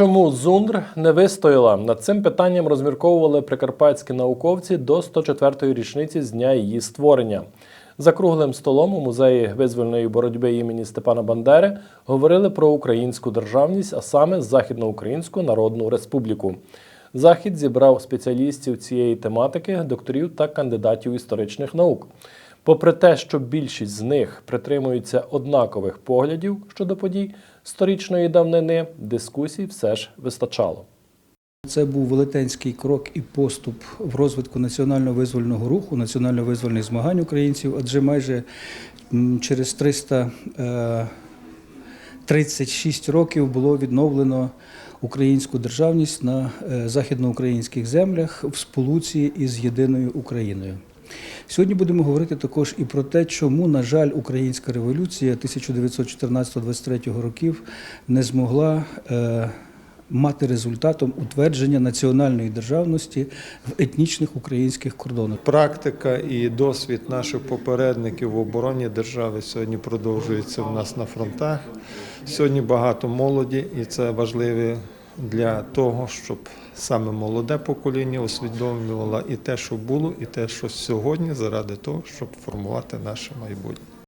Чому ЗУНР не вистояла? Над цим питанням розмірковували прикарпатські науковці до 104-ї річниці з дня її створення. За круглим столом у музеї визвольної боротьби імені Степана Бандери говорили про українську державність, а саме Західноукраїнську Народну Республіку. Захід зібрав спеціалістів цієї тематики, докторів та кандидатів історичних наук. Попри те, що більшість з них притримуються однакових поглядів щодо подій сторічної давнини, дискусій все ж вистачало. Це був велетенський крок і поступ в розвитку національно-визвольного руху, національно-визвольних змагань українців, адже майже через 336 років було відновлено українську державність на е, західноукраїнських землях в сполуці із єдиною Україною. Сьогодні будемо говорити також і про те, чому, на жаль, українська революція 1914-23 років не змогла е, мати результатом утвердження національної державності в етнічних українських кордонах. Практика і досвід наших попередників в обороні держави сьогодні продовжується в нас на фронтах. Сьогодні багато молоді, і це важливо для того, щоб саме молоде покоління усвідомлювало і те, що було, і те, що сьогодні, заради того, щоб формувати наше майбутнє.